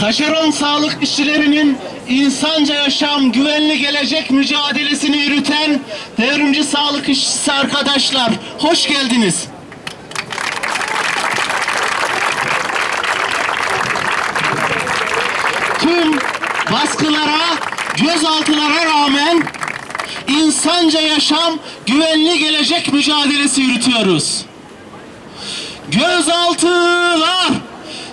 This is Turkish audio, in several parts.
Taşeron sağlık işçilerinin insanca yaşam, güvenli gelecek mücadelesini yürüten devrimci sağlık işçisi arkadaşlar, hoş geldiniz. Tüm baskılara, gözaltılara rağmen insanca yaşam, güvenli gelecek mücadelesi yürütüyoruz. Gözaltılar,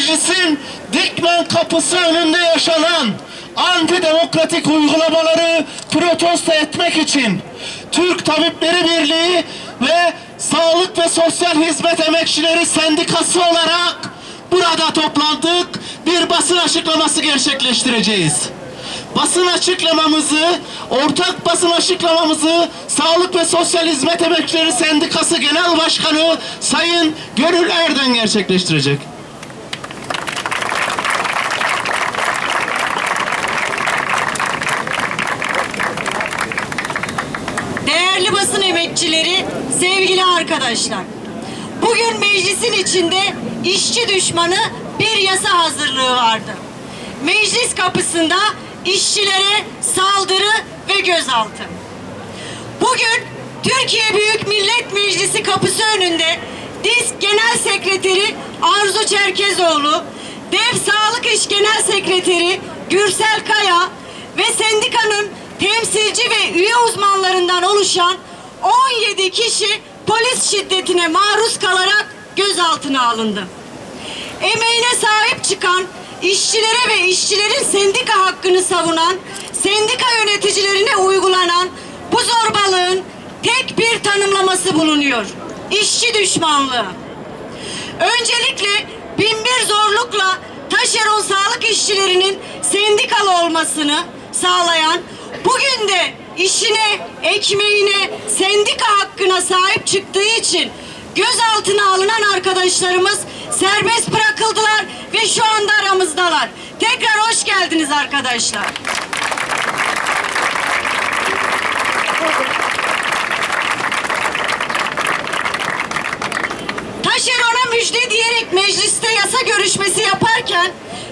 meclisin Dikmen kapısı önünde yaşanan antidemokratik uygulamaları protesto etmek için Türk Tabipleri Birliği ve Sağlık ve Sosyal Hizmet Emekçileri Sendikası olarak burada toplandık. Bir basın açıklaması gerçekleştireceğiz. Basın açıklamamızı, ortak basın açıklamamızı Sağlık ve Sosyal Hizmet Emekçileri Sendikası Genel Başkanı Sayın Gönül Erden gerçekleştirecek. Değerli basın emekçileri, sevgili arkadaşlar. Bugün meclisin içinde işçi düşmanı bir yasa hazırlığı vardı. Meclis kapısında işçilere saldırı ve gözaltı. Bugün Türkiye Büyük Millet Meclisi kapısı önünde DİSK Genel Sekreteri Arzu Çerkezoğlu, Dev Sağlık İş Genel Sekreteri Gürsel Kaya ve sendikanın temsilci ve üye uzmanlarından oluşan 17 kişi polis şiddetine maruz kalarak gözaltına alındı. Emeğine sahip çıkan, işçilere ve işçilerin sendika hakkını savunan, sendika yöneticilerine uygulanan bu zorbalığın tek bir tanımlaması bulunuyor. İşçi düşmanlığı. Öncelikle binbir zorlukla taşeron sağlık işçilerinin sendikalı olmasını sağlayan, bugün de işine, ekmeğine, sendika hakkına sahip çıktığı için gözaltına alınan arkadaşlarımız serbest bırakıldılar ve şu anda aramızdalar. Tekrar hoş geldiniz arkadaşlar. Taşerona müjde diyerek mecliste yasa görüşmesi yaparken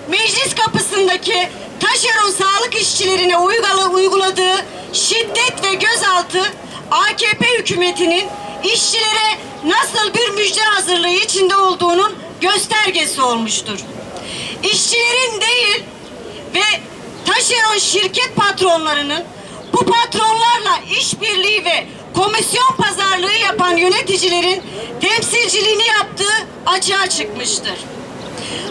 meclis kapısındaki taşeron sağlık işçilerine uygula- uyguladığı şiddet ve gözaltı AKP hükümetinin işçilere nasıl bir müjde hazırlığı içinde olduğunun göstergesi olmuştur. İşçilerin değil ve taşeron şirket patronlarının bu patronlarla işbirliği ve komisyon pazarlığı yapan yöneticilerin temsilciliğini yaptığı açığa çıkmıştır.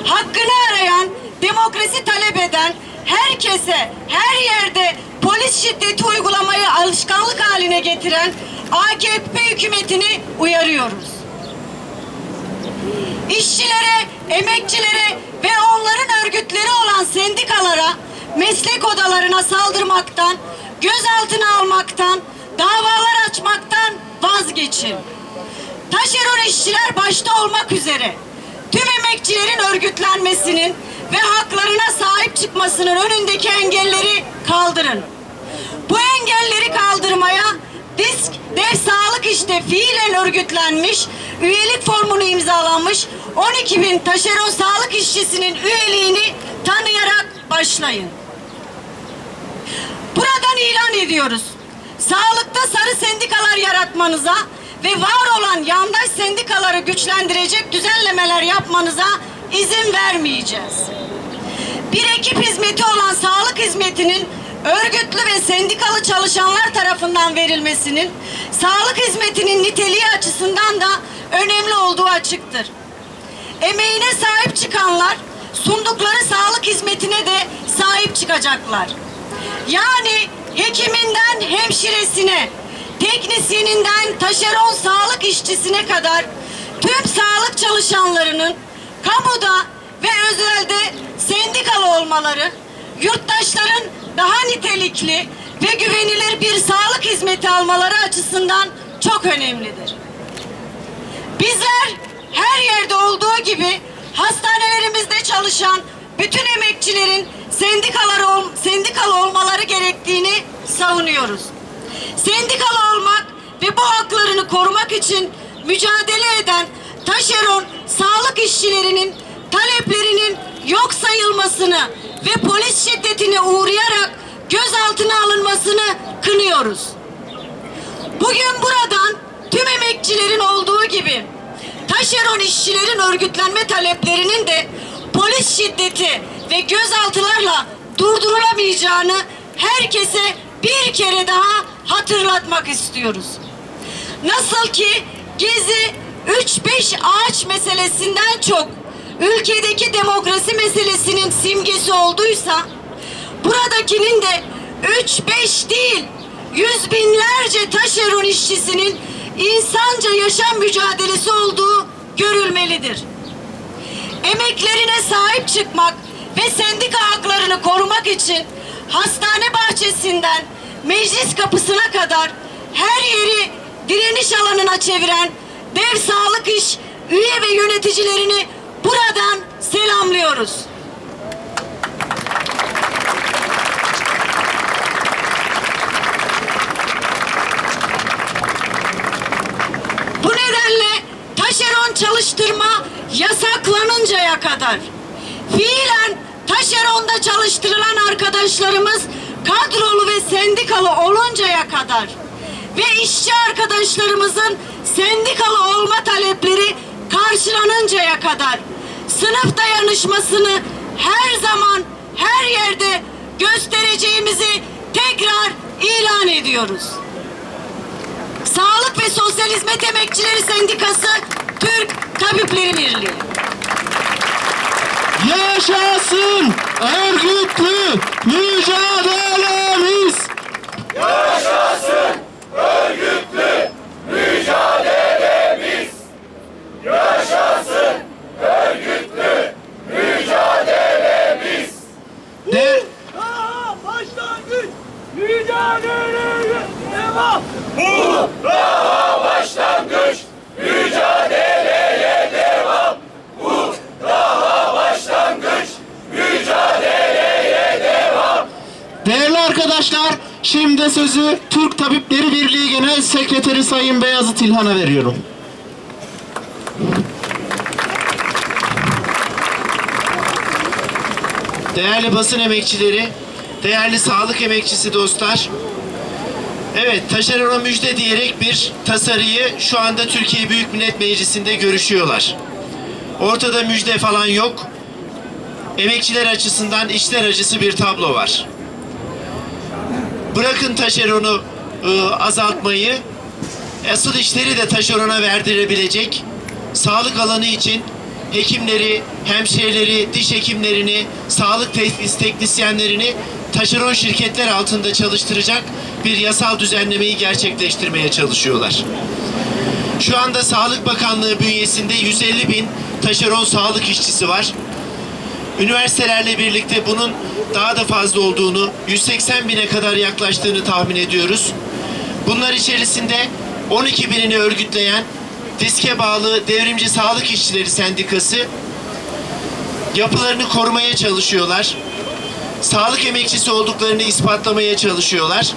Hakkını arayan, demokrasi talep eden herkese, her yerde polis şiddeti uygulamayı alışkanlık haline getiren AKP hükümetini uyarıyoruz. İşçilere, emekçilere ve onların örgütleri olan sendikalara, meslek odalarına saldırmaktan, gözaltına almaktan, davalar açmaktan vazgeçin. Taşeron işçiler başta olmak üzere tüm emekçilerin örgütlenmesinin ve haklarına sahip çıkmasının önündeki engelleri kaldırın. Bu engelleri kaldırmaya DİSK Dev Sağlık işte fiilen örgütlenmiş, üyelik formunu imzalanmış 12 bin taşeron sağlık işçisinin üyeliğini tanıyarak başlayın. Buradan ilan ediyoruz. Sağlıkta sarı sendikalar yaratmanıza ve var olan yandaş sendikaları güçlendirecek düzenlemeler yapmanıza izin vermeyeceğiz. Bir ekip hizmeti olan sağlık hizmetinin örgütlü ve sendikalı çalışanlar tarafından verilmesinin sağlık hizmetinin niteliği açısından da önemli olduğu açıktır. Emeğine sahip çıkanlar sundukları sağlık hizmetine de sahip çıkacaklar. Yani hekiminden hemşiresine, teknisyeninden taşeron sağlık işçisine kadar tüm sağlık çalışanlarının kamuda ve özelde sendikalı olmaları, yurttaşların daha nitelikli ve güvenilir bir sağlık hizmeti almaları açısından çok önemlidir. Bizler her yerde olduğu gibi hastanelerimizde çalışan bütün emekçilerin sendikaları ol- sendikalı olmaları gerektiğini savunuyoruz. Sendikalı olmak ve bu haklarını korumak için mücadele eden taşeron sağlık işçilerinin taleplerinin yok sayılmasını ve polis şiddetine uğrayarak gözaltına alınmasını kınıyoruz. Bugün buradan tüm emekçilerin olduğu gibi taşeron işçilerin örgütlenme taleplerinin de polis şiddeti ve gözaltılarla durdurulamayacağını herkese bir kere daha hatırlatmak istiyoruz. Nasıl ki Gezi 3-5 ağaç meselesinden çok ülkedeki demokrasi meselesinin simgesi olduysa buradakinin de 3-5 değil yüz binlerce taşeron işçisinin insanca yaşam mücadelesi olduğu görülmelidir. Emeklerine sahip çıkmak ve sendika haklarını korumak için hastane bahçesinden meclis kapısına kadar her yeri direniş alanına çeviren dev sağlık iş üye ve yöneticilerini buradan selamlıyoruz. Bu nedenle taşeron çalıştırma yasaklanıncaya kadar fiilen taşeronda çalıştırılan arkadaşlarımız kadrolu ve sendikalı oluncaya kadar ve işçi arkadaşlarımızın sendikalı olma talepleri karşılanıncaya kadar sınıf dayanışmasını her zaman her yerde göstereceğimizi tekrar ilan ediyoruz. Sağlık ve Sosyal Hizmet Emekçileri Sendikası Türk Tabipleri Birliği. Yaşasın örgütlü mücadelemiz. De, Daha başlangıç mücadeleye devam. değerli arkadaşlar, şimdi sözü Türk Tabipleri Birliği Genel Sekreteri Sayın Beyazıt İlhan'a veriyorum. Değerli basın emekçileri, değerli sağlık emekçisi dostlar. Evet, taşerona müjde diyerek bir tasarıyı şu anda Türkiye Büyük Millet Meclisi'nde görüşüyorlar. Ortada müjde falan yok. Emekçiler açısından içler acısı bir tablo var. Bırakın taşeronu ıı, azaltmayı, asıl işleri de taşerona verdirebilecek sağlık alanı için hekimleri, hemşireleri, diş hekimlerini, sağlık te- teknisyenlerini taşeron şirketler altında çalıştıracak bir yasal düzenlemeyi gerçekleştirmeye çalışıyorlar. Şu anda Sağlık Bakanlığı bünyesinde 150 bin taşeron sağlık işçisi var. Üniversitelerle birlikte bunun daha da fazla olduğunu, 180 bine kadar yaklaştığını tahmin ediyoruz. Bunlar içerisinde 12 binini örgütleyen diske bağlı Devrimci Sağlık İşçileri Sendikası yapılarını korumaya çalışıyorlar. Sağlık emekçisi olduklarını ispatlamaya çalışıyorlar.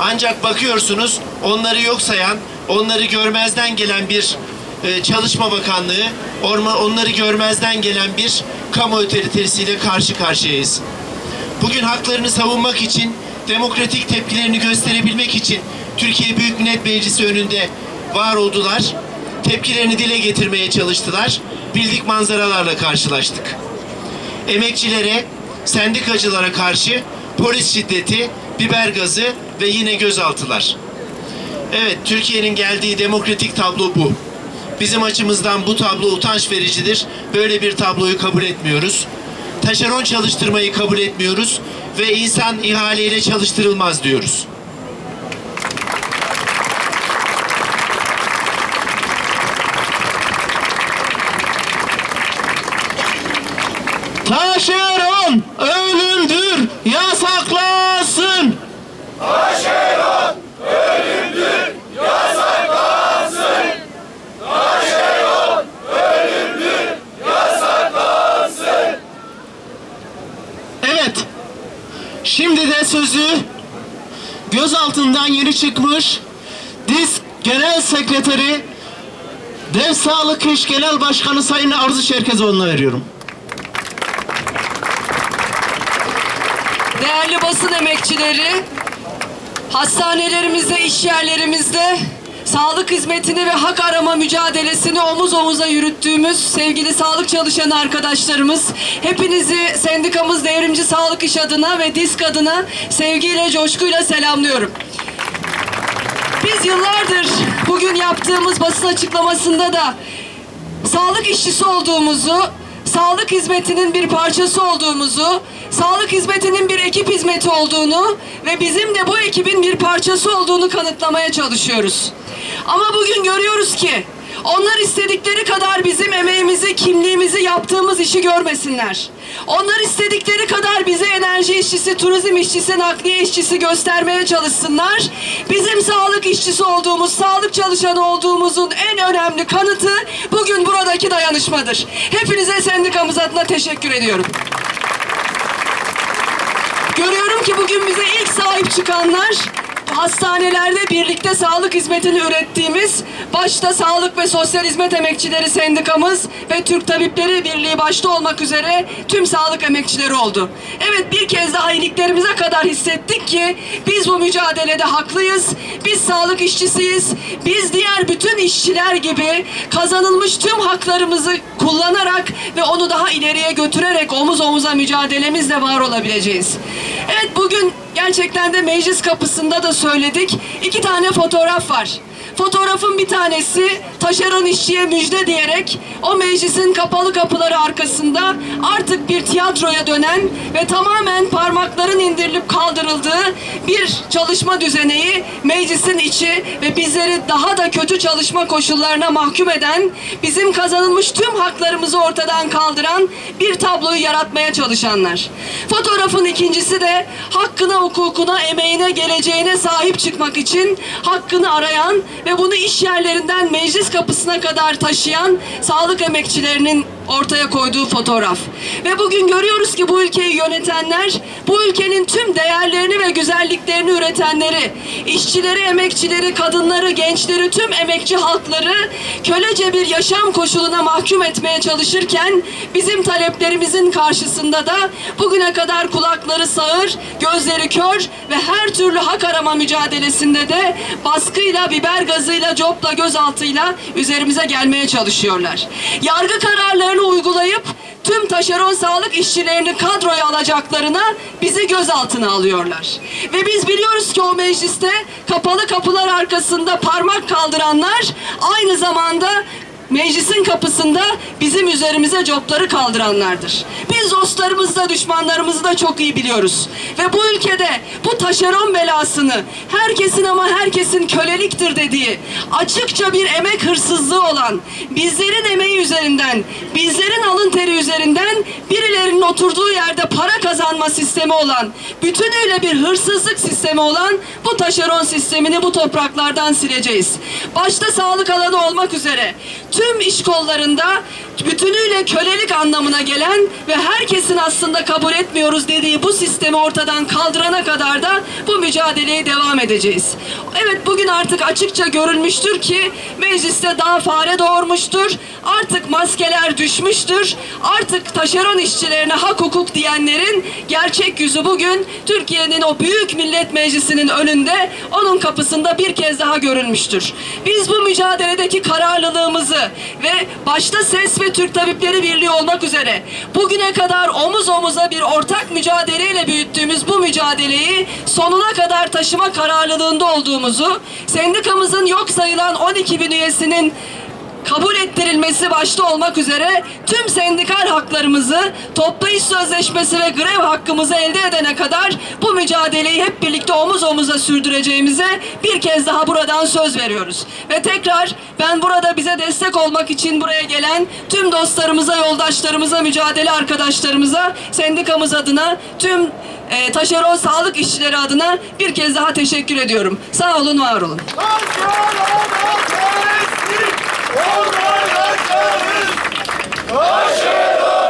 Ancak bakıyorsunuz onları yok sayan, onları görmezden gelen bir e, Çalışma Bakanlığı, orma, onları görmezden gelen bir kamu otoritesiyle karşı karşıyayız. Bugün haklarını savunmak için, demokratik tepkilerini gösterebilmek için Türkiye Büyük Millet Meclisi önünde var oldular. Tepkilerini dile getirmeye çalıştılar. Bildik manzaralarla karşılaştık. Emekçilere, sendikacılara karşı polis şiddeti, biber gazı ve yine gözaltılar. Evet, Türkiye'nin geldiği demokratik tablo bu. Bizim açımızdan bu tablo utanç vericidir. Böyle bir tabloyu kabul etmiyoruz. Taşeron çalıştırmayı kabul etmiyoruz ve insan ihaleyle çalıştırılmaz diyoruz. Taşeron ölümdür, yasaklansın. Evet. Şimdi de sözü gözaltından yeni çıkmış DİSK Genel Sekreteri Dev Sağlık İş Genel Başkanı Sayın Arzu Çerkezoğlu'na veriyorum. Değerli basın emekçileri, hastanelerimizde, iş yerlerimizde sağlık hizmetini ve hak arama mücadelesini omuz omuza yürüttüğümüz sevgili sağlık çalışanı arkadaşlarımız, hepinizi sendikamız Devrimci Sağlık İş adına ve DİSK adına sevgiyle, coşkuyla selamlıyorum. Biz yıllardır bugün yaptığımız basın açıklamasında da sağlık işçisi olduğumuzu, sağlık hizmetinin bir parçası olduğumuzu, sağlık hizmetinin bir ekip hizmeti olduğunu ve bizim de bu ekibin bir parçası olduğunu kanıtlamaya çalışıyoruz. Ama bugün görüyoruz ki onlar istedikleri kadar bizim emeğimizi, kimliğimizi, yaptığımız işi görmesinler. Onlar istedikleri kadar bize enerji işçisi, turizm işçisi, nakliye işçisi göstermeye çalışsınlar. Bizim sağlık işçisi olduğumuz, sağlık çalışanı olduğumuzun en önemli kanıtı bugün buradaki dayanışmadır. Hepinize sendikamız adına teşekkür ediyorum. Görüyorum ki bugün bize ilk sahip çıkanlar hastanelerde birlikte sağlık hizmetini ürettiğimiz başta Sağlık ve Sosyal Hizmet Emekçileri Sendikamız ve Türk Tabipleri Birliği başta olmak üzere tüm sağlık emekçileri oldu. Evet bir kez daha iliklerimize kadar hissettik ki biz bu mücadelede haklıyız. Biz sağlık işçisiyiz. Biz diğer bütün işçiler gibi kazanılmış tüm haklarımızı kullanarak ve onu daha ileriye götürerek omuz omuza mücadelemizle var olabileceğiz. Evet bugün gerçekten de meclis kapısında da söyledik. İki tane fotoğraf var. Fotoğrafın bir tanesi taşeron işçiye müjde diyerek o meclisin kapalı kapıları arkasında artık bir tiyatroya dönen ve tamamen parmakların indirilip kaldırıldığı bir çalışma düzeneyi meclisin içi ve bizleri daha da kötü çalışma koşullarına mahkum eden, bizim kazanılmış tüm haklarımızı ortadan kaldıran bir tabloyu yaratmaya çalışanlar. Fotoğrafın ikincisi de hakkına, hukukuna, emeğine, geleceğine sahip çıkmak için hakkını arayan ve bunu iş yerlerinden meclis kapısına kadar taşıyan sağlık emekçilerinin ortaya koyduğu fotoğraf. Ve bugün görüyoruz ki bu ülkeyi yönetenler, bu ülkenin tüm değerlerini ve güzelliklerini üretenleri, işçileri, emekçileri, kadınları, gençleri, tüm emekçi halkları kölece bir yaşam koşuluna mahkum etmeye çalışırken bizim taleplerimizin karşısında da bugüne kadar kulakları sağır, gözleri kör ve her türlü hak arama mücadelesinde de baskıyla, biber gazıyla, copla, gözaltıyla üzerimize gelmeye çalışıyorlar. Yargı kararlarını uygulayıp tüm taşeron sağlık işçilerini kadroya alacaklarına bizi gözaltına alıyorlar. Ve biz biliyoruz ki o mecliste kapalı kapılar arkasında parmak kaldıranlar aynı zamanda meclisin kapısında bizim üzerimize copları kaldıranlardır. Biz dostlarımızı da düşmanlarımızı da çok iyi biliyoruz. Ve bu ülkede bu taşeron belasını herkesin ama herkesin köleliktir dediği açıkça bir emek hırsızlığı olan bizlerin emeği üzerinden bizlerin alın teri üzerinden birilerinin oturduğu yerde para kazanma sistemi olan bütünüyle bir hırsızlık sistemi olan bu taşeron sistemini bu topraklardan sileceğiz. Başta sağlık alanı olmak üzere tüm iş kollarında bütünüyle kölelik anlamına gelen ve herkesin aslında kabul etmiyoruz dediği bu sistemi ortadan kaldırana kadar da bu mücadeleye devam edeceğiz. Evet bugün artık açıkça görülmüştür ki mecliste daha fare doğurmuştur. Artık maskeler düşmüştür. Artık taşeron işçilerine hak hukuk diyenlerin gerçek yüzü bugün Türkiye'nin o büyük millet meclisinin önünde onun kapısında bir kez daha görülmüştür. Biz bu mücadeledeki kararlılığımızı ve başta SES ve Türk Tabipleri Birliği olmak üzere bugüne kadar omuz omuza bir ortak mücadeleyle büyüttüğümüz bu mücadeleyi sonuna kadar taşıma kararlılığında olduğumuzu, sendikamızın yok sayılan 12 bin üyesinin kabul ettirilmesi başta olmak üzere tüm sendikal haklarımızı, toplu iş sözleşmesi ve grev hakkımızı elde edene kadar bu mücadeleyi hep birlikte omuz omuza sürdüreceğimize bir kez daha buradan söz veriyoruz. Ve tekrar ben burada bize destek olmak için buraya gelen tüm dostlarımıza, yoldaşlarımıza, mücadele arkadaşlarımıza, sendikamız adına, tüm e, taşeron sağlık işçileri adına bir kez daha teşekkür ediyorum. Sağ olun, var olun. Başkan Onlara karız, aşırı